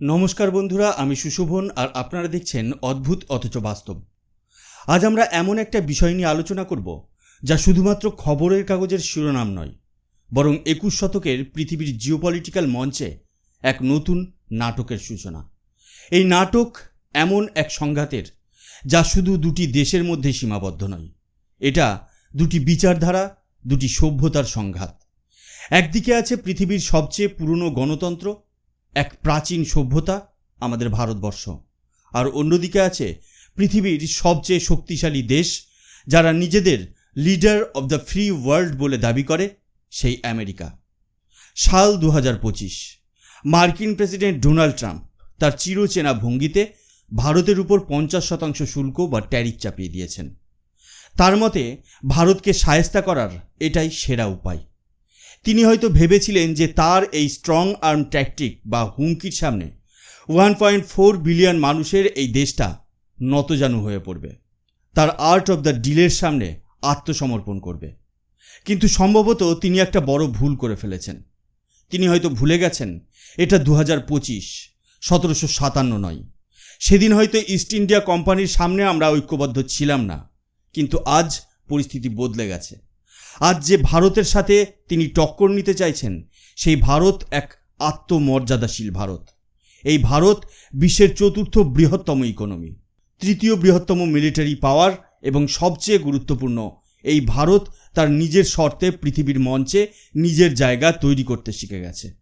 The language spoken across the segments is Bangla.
নমস্কার বন্ধুরা, আমি সুশোভন আর আপনারা দেখছেন অদ্ভুত অথচ বাস্তব। আজ আমরা এমন একটা বিষয় নিয়ে আলোচনা করব, যা শুধুমাত্র খবরের কাগজের শিরোনাম নয়, বরং একুশ শতকের পৃথিবীর জিওপলিটিক্যাল মঞ্চে এক নতুন নাটকের সূচনা। এই নাটক এমন এক সংঘাতের, যা শুধু দুটি দেশের মধ্যে সীমাবদ্ধ নয়, এটা দুটি বিচারধারা, দুটি সভ্যতার সংঘাত। একদিকে আছে পৃথিবীর সবচেয়ে পুরনো গণতন্ত্র এক প্রাচীন সভ্যতা আমাদের ভারতবর্ষ। আর অন্যদিকে আছে পৃথিবীর সবচেয়ে শক্তিশালী দেশ, যারা নিজেদের leader of the free world বলে দাবি করে, সেই আমেরিকা। সাল দু মার্কিন প্রেসিডেন্ট ডোনাল্ড ট্রাম্প তার চিরচেনা ভঙ্গিতে ভারতের উপর পঞ্চাশ শতাংশ শুল্ক বা ট্যারিফ চাপিয়ে দিয়েছেন। তার মতে, ভারতকে সায়স্তা করার এটাই সেরা উপায়। তিনি হয়তো ভেবেছিলেন যে তার এই স্ট্রং আর্ম ট্যাকটিক বা হুমকির সামনে ওয়ান পয়েন্ট ফোর বিলিয়ন মানুষের এই দেশটা নতজানু হয়ে পড়বে। তার আর্ট অব দ্য ডিলের সামনে আত্মসমর্পণ করবে। কিন্তু সম্ভবত তিনি একটা বড় ভুল করে ফেলেছেন। তিনি হয়তো ভুলে গেছেন, এটা দু হাজার পঁচিশ, সতেরোশো সাতান্ন নয়। সেদিন হয়তো ইস্ট ইন্ডিয়া কোম্পানির সামনে আমরা ঐক্যবদ্ধ ছিলাম না, কিন্তু আজ পরিস্থিতি বদলে গেছে। আজ যে ভারতের সাথে তিনি টক্কর নিতে চাইছেন, সেই ভারত এক আত্মমর্যাদাশীল ভারত। এই ভারত বিশ্বের চতুর্থ বৃহত্তম ইকোনমি, তৃতীয় বৃহত্তম মিলিটারি পাওয়ার এবং সবচেয়ে গুরুত্বপূর্ণ, এই ভারত তার নিজের শর্তে পৃথিবীর মঞ্চে নিজের জায়গা তৈরি করতে শিখে গেছে।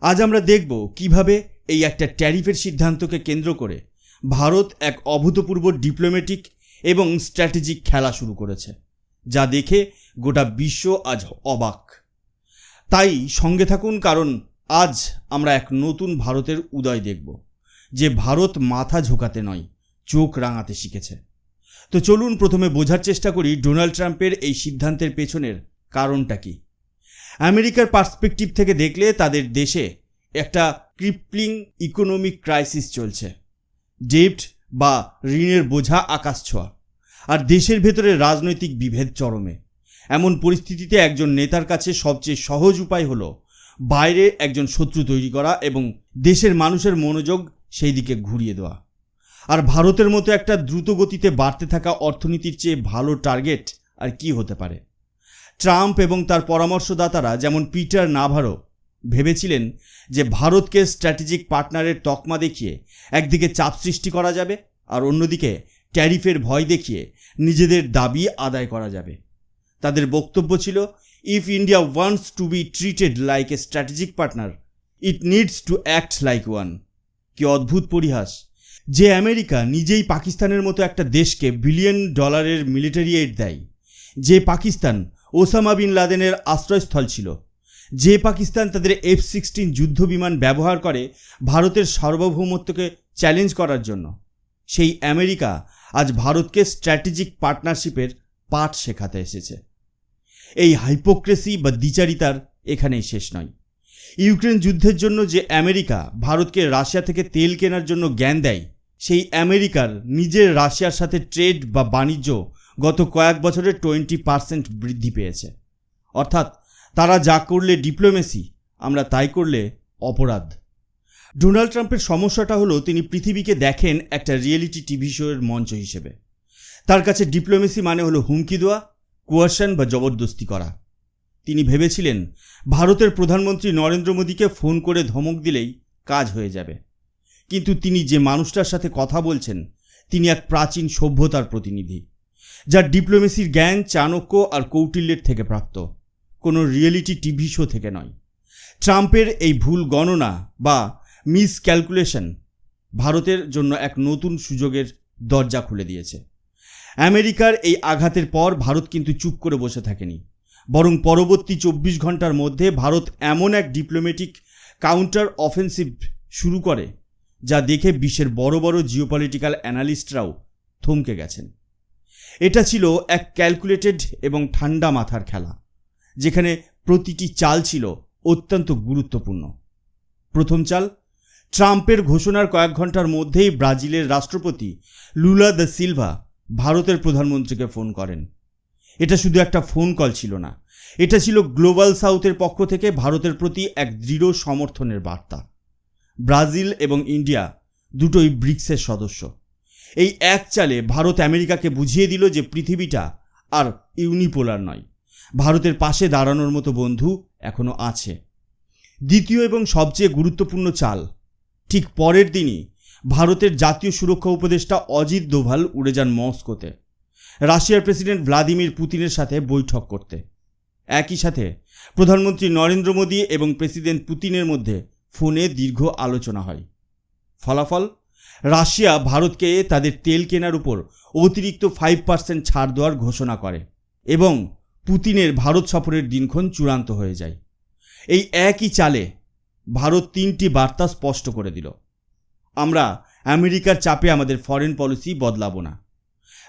আজ আমরা দেখব কীভাবে এই একটা ট্যারিফের সিদ্ধান্তকে কেন্দ্র করে ভারত এক অভূতপূর্ব ডিপ্লোম্যাটিক এবং স্ট্র্যাটেজিক খেলা শুরু করেছে। যা দেখে গোটা বিশ্ব আজ অবাক। তাই সঙ্গে থাকুন, কারণ আজ আমরা এক নতুন ভারতের উদয় দেখব, যে ভারত মাথা ঝোকাতে নয়, চোখ রাঙাতে শিখেছে। তো চলুন প্রথমে বোঝার চেষ্টা করি ডোনাল্ড ট্রাম্পের এই সিদ্ধান্তের পেছনের কারণটা কি। আমেরিকার পার্সপেক্টিভ থেকে দেখলে তাদের দেশে একটা ক্রিপলিং ইকোনমিক ক্রাইসিস চলছে ডেপ্ট বা ঋণের বোঝা আকাশ ছোঁয়া। আর দেশের ভেতরে রাজনৈতিক বিভেদ চরমে। এমন পরিস্থিতিতে একজন নেতার কাছে সবচেয়ে সহজ উপায় হলো বাইরে একজন শত্রু তৈরি করা এবং দেশের মানুষের মনোযোগ সেই দিকে ঘুরিয়ে দেওয়া। আর ভারতের মতো একটা দ্রুত গতিতে বাড়তে থাকা অর্থনীতির চেয়ে ভালো টার্গেট আর কি হতে পারে? ট্রাম্প এবং তার পরামর্শদাতারা যেমন পিটার নাভারো ভেবেছিলেন যে ভারতকে স্ট্র্যাটেজিক পার্টনারের তকমা দেখিয়ে একদিকে চাপ সৃষ্টি করা যাবে আর অন্যদিকে ট্যারিফের ভয় দেখিয়ে নিজেদের দাবি আদায় করা যাবে। তাদের বক্তব্য ছিল if India wants to be treated like a strategic partner it needs to act like one কি অদ্ভুত পরিহাস। যে আমেরিকা নিজেই পাকিস্তানের মতো একটা দেশকে বিলিয়ন ডলারের মিলিটারি এইড দেয়, যে পাকিস্তান ওসামা বিন লাদেনের আশ্রয়স্থল ছিল, যে পাকিস্তান তাদের এফ সিক্সটিন যুদ্ধ বিমান ব্যবহার করে ভারতের সার্বভৌমত্বকে চ্যালেঞ্জ করার জন্য, সেই আমেরিকা আজ ভারতকে স্ট্র্যাটেজিক পার্টনারশিপের পাঠ শেখাতে এসেছে। এই হাইপোক্রেসি বা দ্বিচারিতার এখানেই শেষ নয়। ইউক্রেন যুদ্ধের জন্য যে আমেরিকা ভারতকে রাশিয়া থেকে তেল কেনার জন্য জ্ঞান দেয়, সেই আমেরিকার নিজের রাশিয়ার সাথে ট্রেড বা বাণিজ্য গত কয়েক বছরে টোয়েন্টি পার্সেন্ট বৃদ্ধি পেয়েছে। অর্থাৎ তারা যা করলে ডিপ্লোমেসি আমরা তাই করলে অপরাধ। ডোনাল্ড ট্রাম্পের সমস্যাটা হলো তিনি পৃথিবীকে দেখেন একটা রিয়েলিটি টিভি শোয়ের মঞ্চ হিসেবে। তার কাছে ডিপ্লোমেসি মানে হলো হুমকি দেওয়া, কোয়াশন বা জবরদস্তি করা। তিনি ভেবেছিলেন, ভারতের প্রধানমন্ত্রী নরেন্দ্র মোদীকে ফোন করে ধমক দিলেই কাজ হয়ে যাবে। কিন্তু তিনি যে মানুষটার সাথে কথা বলছেন, তিনি এক প্রাচীন সভ্যতার প্রতিনিধি, যার ডিপ্লোমেসির জ্ঞান, চাণক্য আর কৌটিল্যের থেকে প্রাপ্ত। কোনো রিয়েলিটি টিভি শো থেকে নয়। ট্রাম্পের এই ভুল গণনা বা মিস ক্যালকুলেশন ভারতের জন্য এক নতুন সুযোগের দরজা খুলে দিয়েছে। আমেরিকার এই আঘাতের পর ভারত কিন্তু চুপ করে বসে থাকেনি। বরং পরবর্তী চব্বিশ ঘণ্টার মধ্যে ভারত এমন এক ডিপ্লোম্যাটিক কাউন্টার অফেন্সিভ শুরু করে, যা দেখে বিশ্বের বড় বড় জিওপলিটিক্যাল অ্যানালিস্টরাও থমকে গেছেন। এটা ছিল এক ক্যালকুলেটেড এবং ঠান্ডা মাথার খেলা, যেখানে প্রতিটি চাল ছিল অত্যন্ত গুরুত্বপূর্ণ। প্রথম চাল ট্রাম্পের ঘোষণার কয়েক ঘণ্টার মধ্যেই ব্রাজিলের রাষ্ট্রপতি লুলা দ্য সিলভা ভারতের প্রধানমন্ত্রীকে ফোন করেন। এটা শুধু একটা ফোন কল ছিল না, এটা ছিল গ্লোবাল সাউথের পক্ষ থেকে ভারতের প্রতি এক দৃঢ় সমর্থনের বার্তা। ব্রাজিল এবং ইন্ডিয়া দুটোই ব্রিক্সের সদস্য। এই এক চালে ভারত আমেরিকাকে বুঝিয়ে দিল যে পৃথিবীটা আর ইউনিপোলার নয়, ভারতের পাশে দাঁড়ানোর মতো বন্ধু এখনও আছে। দ্বিতীয় এবং সবচেয়ে গুরুত্বপূর্ণ চাল ঠিক পরের দিনই ভারতের জাতীয় সুরক্ষা উপদেষ্টা অজিত দোভাল উড়ে যান মস্কোতে। রাশিয়ার প্রেসিডেন্ট ভ্লাদিমির পুতিনের সাথে বৈঠক করতে। একই সাথে প্রধানমন্ত্রী নরেন্দ্র মোদী এবং প্রেসিডেন্ট পুতিনের মধ্যে ফোনে দীর্ঘ আলোচনা হয়। ফলাফল? রাশিয়া ভারতকে তাদের তেল কেনার উপর অতিরিক্ত ফাইভ পার্সেন্ট ছাড় দেওয়ার ঘোষণা করে এবং পুতিনের ভারত সফরের দিনক্ষণ চূড়ান্ত হয়ে যায়। এই একই চালে ভারত তিনটি বার্তা স্পষ্ট করে দিল। আমরা আমেরিকার চাপে আমাদের ফরেন পলিসি বদলাবো না।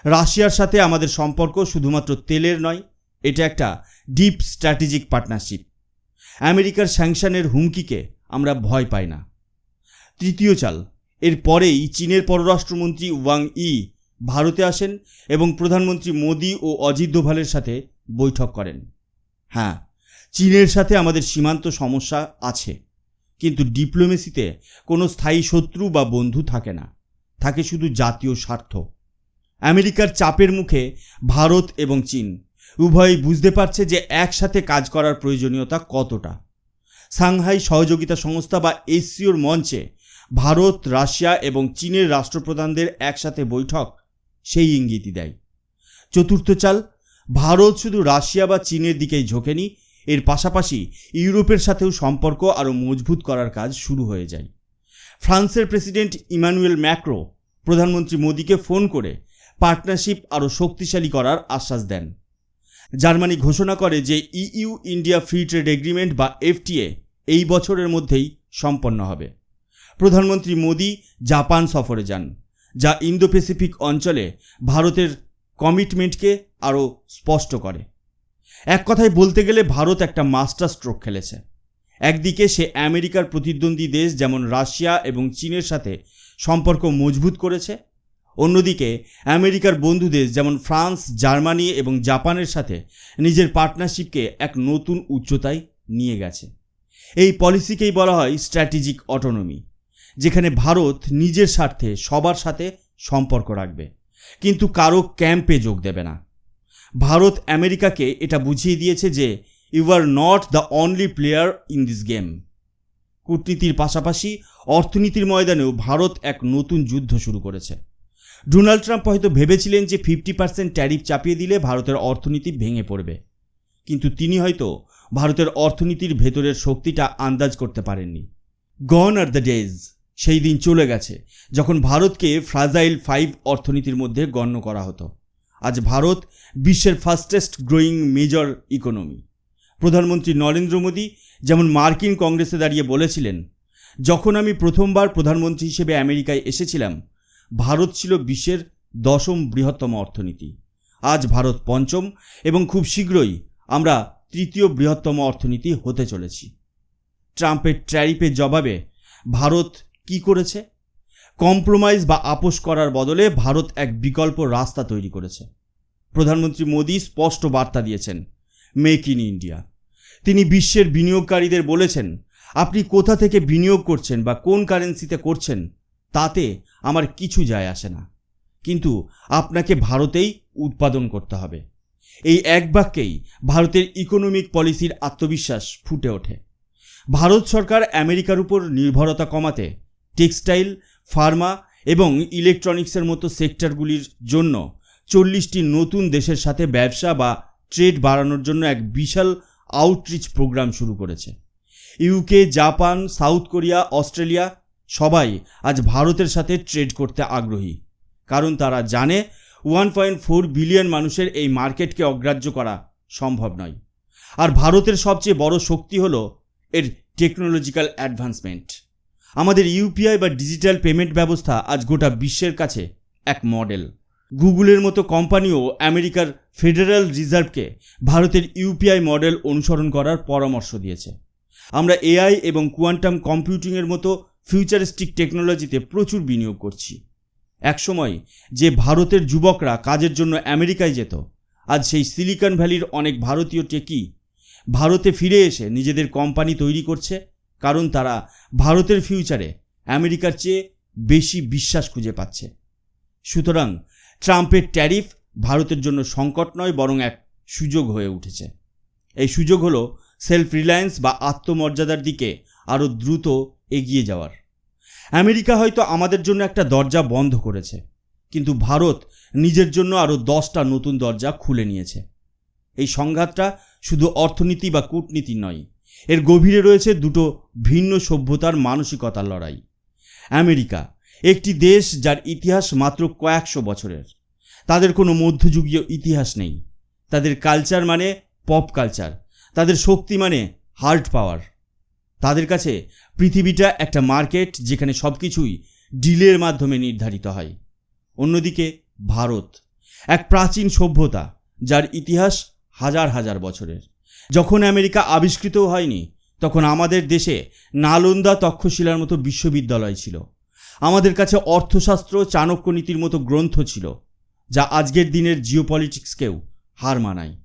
রাশিয়ার সাথে আমাদের সম্পর্ক শুধুমাত্র তেলের নয়, এটা একটা ডিপ স্ট্র্যাটেজিক পার্টনারশিপ আমেরিকার স্যাংশনের হুমকিকে আমরা ভয় পাই না। তৃতীয় চাল, এর পরেই চীনের পররাষ্ট্রমন্ত্রী ওয়াং ই ভারতে আসেন এবং প্রধানমন্ত্রী মোদী ও অজিত দোভালের সাথে বৈঠক করেন। হ্যাঁ চীনের সাথে আমাদের সীমান্ত সমস্যা আছে। কিন্তু ডিপ্লোমেসিতে কোনো স্থায়ী শত্রু বা বন্ধু থাকে না। থাকে শুধু জাতীয় স্বার্থ। আমেরিকার চাপের মুখে ভারত এবং চীন উভয়ই বুঝতে পারছে যে একসাথে কাজ করার প্রয়োজনীয়তা কতটা। সাংহাই সহযোগিতা সংস্থা বা এসিওর মঞ্চে ভারত, রাশিয়া এবং চীনের রাষ্ট্রপ্রধানদের একসাথে বৈঠক সেই ইঙ্গিতই দেয়। চতুর্থ চাল, ভারত শুধু রাশিয়া বা চীনের দিকেই ঝোঁকেনি এর পাশাপাশি ইউরোপের সাথেও সম্পর্ক আরও মজবুত করার কাজ শুরু হয়ে যায়। ফ্রান্সের প্রেসিডেন্ট ইমানুয়েল ম্যাক্রো প্রধানমন্ত্রী মোদীকে ফোন করে পার্টনারশিপ আরও শক্তিশালী করার আশ্বাস দেন। জার্মানি ঘোষণা করে যে EU India free trade agreement বা এফটিএ এই বছরের মধ্যেই সম্পন্ন হবে। প্রধানমন্ত্রী মোদী জাপান সফরে যান, যা ইন্দো প্যাসিফিক অঞ্চলে ভারতের কমিটমেন্টকে আরও স্পষ্ট করে। এক কথায় বলতে গেলে ভারত একটা মাস্টার স্ট্রোক খেলেছে। একদিকে সে আমেরিকার প্রতিদ্বন্দ্বী দেশ যেমন রাশিয়া এবং চীনের সাথে সম্পর্ক মজবুত করেছে, অন্যদিকে আমেরিকার বন্ধু দেশ যেমন ফ্রান্স, জার্মানি এবং জাপানের সাথে নিজের পার্টনারশিপকে এক নতুন উচ্চতায় নিয়ে গেছে। এই পলিসিকেই বলা হয় স্ট্র্যাটেজিক অটোনমি, যেখানে ভারত নিজের স্বার্থে সবার সাথে সম্পর্ক রাখবে, কিন্তু কারও ক্যাম্পে যোগ দেবে না। ভারত আমেরিকাকে এটা বুঝিয়ে দিয়েছে যে you are not the only player in this game কূটনীতির পাশাপাশি অর্থনীতির ময়দানেও ভারত এক নতুন যুদ্ধ শুরু করেছে। ডোনাল্ড ট্রাম্প হয়তো ভেবেছিলেন যে ফিফটি পার্সেন্ট ট্যারিফ চাপিয়ে দিলে ভারতের অর্থনীতি ভেঙে পড়বে। কিন্তু তিনি হয়তো ভারতের অর্থনীতির ভেতরের শক্তিটা আন্দাজ করতে পারেননি। গন আর দ্য ডেজ সেই দিন চলে গেছে, যখন ভারতকে ফ্রাজাইল ফাইভ অর্থনীতির মধ্যে গণ্য করা হতো। আজ ভারত বিশ্বের ফাস্টেস্ট গ্রোয়িং মেজর ইকোনমি। প্রধানমন্ত্রী নরেন্দ্র মোদী যেমন মার্কিন কংগ্রেসে দাঁড়িয়ে বলেছিলেন, যখন আমি প্রথমবার প্রধানমন্ত্রী হিসেবে আমেরিকায় এসেছিলাম, ভারত ছিল বিশ্বের দশম বৃহত্তম অর্থনীতি। আজ ভারত পঞ্চম এবং খুব শীঘ্রই আমরা তৃতীয় বৃহত্তম অর্থনীতি হতে চলেছি। ট্রাম্পের ট্র্যারিফের জবাবে ভারত কি করেছে? কম্প্রোমাইজ বা আপোষ করার বদলে ভারত এক বিকল্প রাস্তা তৈরি করেছে। প্রধানমন্ত্রী মোদী স্পষ্ট বার্তা দিয়েছেন, মেক ইন ইন্ডিয়া তিনি বিশ্বের বিনিয়োগকারীদের বলেছেন, আপনি কোথা থেকে বিনিয়োগ করছেন বা কোন কারেন্সিতে করছেন, তাতে আমার কিছু যায় আসে না। কিন্তু আপনাকে ভারতেই উৎপাদন করতে হবে। এই এক বাক্যেই ভারতের ইকোনমিক পলিসির আত্মবিশ্বাস ফুটে ওঠে। ভারত সরকার আমেরিকার উপর নির্ভরতা কমাতে, টেক্সটাইল ফার্মা এবং ইলেকট্রনিক্সের মতো সেক্টরগুলির জন্য চল্লিশটি নতুন দেশের সাথে ব্যবসা বা ট্রেড বাড়ানোর জন্য এক বিশাল আউটরিচ প্রোগ্রাম শুরু করেছে। UK Japan South Korea Australia সবাই আজ ভারতের সাথে ট্রেড করতে আগ্রহী। কারণ তারা জানে ওয়ান পয়েন্ট ফোর বিলিয়ন মানুষের এই মার্কেটকে অগ্রাহ্য করা সম্ভব নয়। আর ভারতের সবচেয়ে বড় শক্তি হলো এর টেকনোলজিক্যাল অ্যাডভান্সমেন্ট আমাদের ইউপিআই বা ডিজিটাল পেমেন্ট ব্যবস্থা আজ গোটা বিশ্বের কাছে এক মডেল। গুগলের মতো কোম্পানিও আমেরিকার ফেডারেল রিজার্ভকে ভারতের ইউপিআই মডেল অনুসরণ করার পরামর্শ দিয়েছে। আমরা এআই এবং কোয়ান্টাম কম্পিউটিংয়ের মতো ফিউচারিস্টিক টেকনোলজিতে প্রচুর বিনিয়োগ করছি। একসময় যে ভারতের যুবকরা কাজের জন্য আমেরিকায় যেত, আজ সেই সিলিকন ভ্যালির অনেক ভারতীয় টেকি ভারতে ফিরে এসে নিজেদের কোম্পানি তৈরি করছে কারণ তারা ভারতের ফিউচারে আমেরিকার চেয়ে বেশি বিশ্বাস খুঁজে পাচ্ছে। সুতরাং ট্রাম্পের ট্যারিফ ভারতের জন্য সংকট নয়, বরং এক সুযোগ হয়ে উঠেছে। এই সুযোগ হলো সেলফ রিলায়েন্স বা আত্মমর্যাদার দিকে আরও দ্রুত এগিয়ে যাওয়ার। আমেরিকা হয়তো আমাদের জন্য একটা দরজা বন্ধ করেছে, কিন্তু ভারত নিজের জন্য আরও দশটা নতুন দরজা খুলে নিয়েছে। এই সংঘাতটা শুধু অর্থনীতি বা কূটনীতি নয় এর গভীরে রয়েছে দুটো ভিন্ন সভ্যতার মানসিকতার লড়াই। আমেরিকা, একটি দেশ যার ইতিহাস মাত্র কয়েকশো বছরের। তাদের কোনো মধ্যযুগীয় ইতিহাস নেই। তাদের কালচার মানে পপ কালচার তাদের শক্তি মানে হার্ড পাওয়ার তাদের কাছে পৃথিবীটা একটা মার্কেট যেখানে সব কিছুই ডিলের মাধ্যমে নির্ধারিত হয়। অন্যদিকে ভারত, এক প্রাচীন সভ্যতা যার ইতিহাস হাজার হাজার বছরের। যখন আমেরিকা আবিষ্কৃতও হয়নি, তখন আমাদের দেশে নালন্দা তক্ষশিলার মতো বিশ্ববিদ্যালয় ছিল। আমাদের কাছে অর্থশাস্ত্র চাণক্য নীতির মতো গ্রন্থ ছিল, যা আজকের দিনের জিওপলিটিক্সকেও হার মানায়।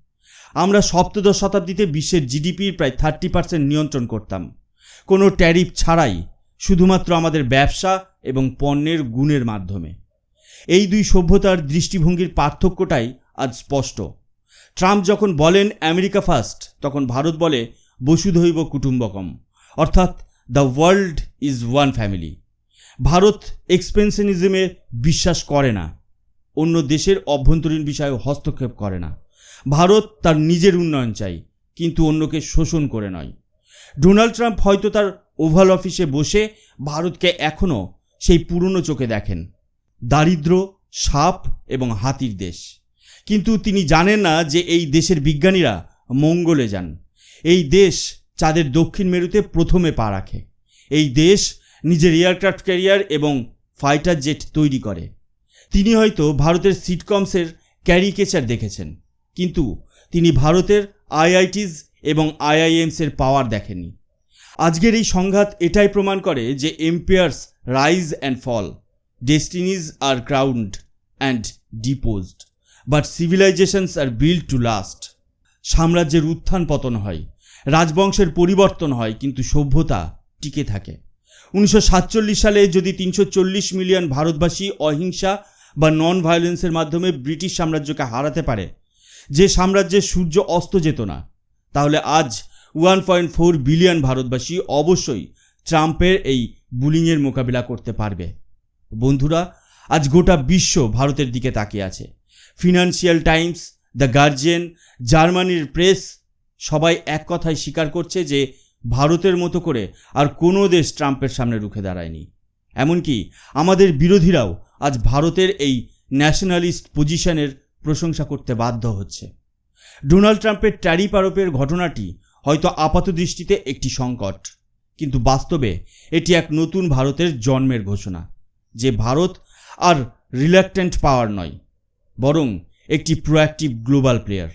আমরা সপ্তদশ শতাব্দীতে বিশ্বের জিডিপির প্রায় থার্টি পার্সেন্ট নিয়ন্ত্রণ করতাম। কোনো ট্যারিফ ছাড়াই শুধুমাত্র আমাদের ব্যবসা এবং পণ্যের গুণের মাধ্যমে। এই দুই সভ্যতার দৃষ্টিভঙ্গির পার্থক্যটাই আজ স্পষ্ট। ট্রাম্প যখন বলেন আমেরিকা ফার্স্ট, তখন ভারত বলে, বসুধৈব কুটুম্বকম। অর্থাৎ, the world is one family. Bharat এক্সপেনশনিজমে বিশ্বাস করে না। অন্য দেশের অভ্যন্তরীণ বিষয়ে হস্তক্ষেপ করে না। ভারত তার নিজের উন্নয়ন চাই কিন্তু অন্যকে শোষণ করে নয়। ডোনাল্ড ট্রাম্প হয়তো তার ওভাল অফিসে বসে ভারতকে এখনও সেই পুরনো চোখে দেখেন। দারিদ্র, সাপ এবং হাতির দেশ। কিন্তু তিনি জানেন না যে এই দেশের বিজ্ঞানীরা মঙ্গলে যান। এই দেশ চাঁদের দক্ষিণ মেরুতে প্রথমে পা রাখে। এই দেশ নিজের এয়ারক্রাফট ক্যারিয়ার এবং ফাইটার জেট তৈরি করে। তিনি হয়তো ভারতের সিটকমসের ক্যারিকেচার দেখেছেন, কিন্তু তিনি ভারতের আইআইটিস এবং আইআইএমসের পাওয়ার দেখেননি। আজকের এই সংঘাত এটাই প্রমাণ করে যে empires rise and fall, destinies are crowned and deposed. But civilizations are build to last সাম্রাজ্যের উত্থান পতন হয়, রাজবংশের পরিবর্তন হয়, কিন্তু সভ্যতা টিকে থাকে। উনিশশো সাতচল্লিশ সালে যদি তিনশো চল্লিশ মিলিয়ন ভারতবাসী অহিংসা বা নন ভায়োলেন্সের মাধ্যমে ব্রিটিশ সাম্রাজ্যকে হারাতে পারে, যে সাম্রাজ্যের সূর্য অস্ত যেত না, তাহলে আজ ওয়ান পয়েন্ট ফোর বিলিয়ন ভারতবাসী অবশ্যই ট্রাম্পের এই বুলিংয়ের মোকাবিলা করতে পারবে। বন্ধুরা, আজ গোটা বিশ্ব ভারতের দিকে তাকিয়ে আছে। ফিনান্সিয়াল টাইমস দ্য গার্জিয়ান জার্মানির প্রেস সবাই এক কথায় স্বীকার করছে যে ভারতের মতো করে আর কোনো দেশ ট্রাম্পের সামনে রুখে দাঁড়ায়নি। এমনকি আমাদের বিরোধীরাও আজ ভারতের এই ন্যাশনালিস্ট পজিশনের প্রশংসা করতে বাধ্য হচ্ছে। ডোনাল্ড ট্রাম্পের ট্যারিফ আরোপের ঘটনাটি হয়তো আপাত দৃষ্টিতে একটি সংকট, কিন্তু বাস্তবে এটি এক নতুন ভারতের জন্মের ঘোষণা, যে ভারত আর রিল্যাক্টেন্ট পাওয়ার নয় বরং একটি প্রোঅ্যাক্টিভ গ্লোবাল প্লেয়ার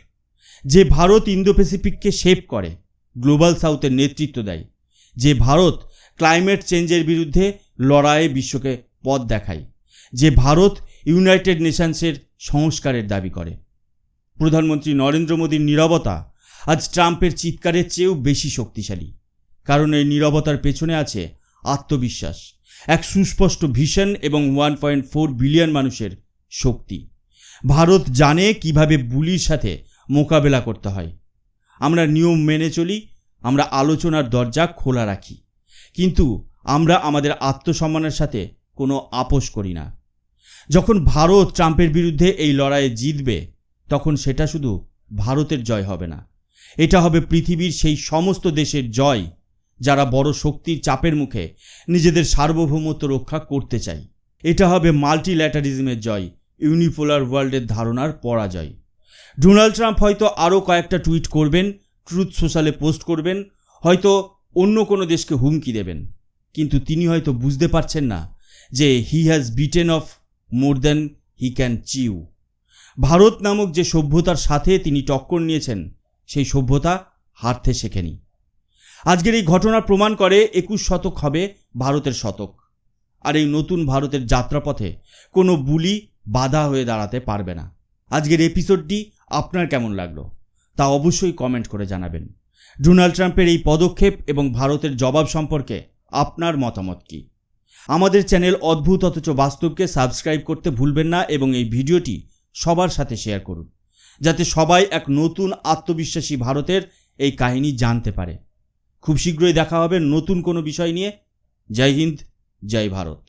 যে ভারত ইন্দো প্যাসিফিককে শেপ করে গ্লোবাল সাউথের নেতৃত্ব দেয়, যে ভারত ক্লাইমেট চেঞ্জের বিরুদ্ধে লড়াইয়ে বিশ্বকে পথ দেখায়, যে ভারত ইউনাইটেড নেশনসের সংস্কারের দাবি করে। প্রধানমন্ত্রী নরেন্দ্র মোদীর নীরবতা আজ ট্রাম্পের চিৎকারের চেয়েও বেশি শক্তিশালী, কারণ এই নীরবতার পেছনে আছে আত্মবিশ্বাস, এক সুস্পষ্ট ভিশন এবং ওয়ান পয়েন্ট ফোর বিলিয়ন মানুষের শক্তি। ভারত জানে কীভাবে বুলির সাথে মোকাবেলা করতে হয়। আমরা নিয়ম মেনে চলি, আমরা আলোচনার দরজা খোলা রাখি। কিন্তু আমরা আমাদের আত্মসম্মানের সাথে কোনো আপোষ করি না। যখন ভারত ট্রাম্পের বিরুদ্ধে এই লড়াইয়ে জিতবে, তখন সেটা শুধু ভারতের জয় হবে না। এটা হবে পৃথিবীর সেই সমস্ত দেশের জয় যারা বড় শক্তির চাপের মুখে নিজেদের সার্বভৌমত্ব রক্ষা করতে চায়। এটা হবে মাল্টিল্যাটারিজমের জয় ইউনিপোলার ওয়ার্ল্ডের ধারণার পরাজয়। ডোনাল্ড ট্রাম্প হয়তো আরও কয়েকটা টুইট করবেন, ট্রুথ সোশ্যালে পোস্ট করবেন, হয়তো অন্য কোনো দেশকে হুমকি দেবেন। কিন্তু তিনি হয়তো বুঝতে পারছেন না যে he has bitten off more than he can chew Bharat নামক যে সভ্যতার সাথে তিনি টক্কর নিয়েছেন, সেই সভ্যতা হারতে শেখেনি। আজকের এই ঘটনা প্রমাণ করে একুশ শতক হবে ভারতের শতক। আর এই নতুন ভারতের যাত্রাপথে কোনো বুলি বাধা হয়ে দাঁড়াতে পারবে না। আজকের এপিসোডটি আপনার কেমন লাগল তা অবশ্যই কমেন্ট করে জানাবেন। ডোনাল্ড ট্রাম্পের এই পদক্ষেপ এবং ভারতের জবাব সম্পর্কে আপনার মতামত কি? আমাদের চ্যানেল অদ্ভুত অথচ বাস্তবকে সাবস্ক্রাইব করতে ভুলবেন না এবং এই ভিডিওটি সবার সাথে শেয়ার করুন, যাতে সবাই এক নতুন আত্মবিশ্বাসী ভারতের এই কাহিনী জানতে পারে। খুব শীঘ্রই দেখা হবে নতুন কোনো বিষয় নিয়ে। জয় হিন্দ, জয় ভারত।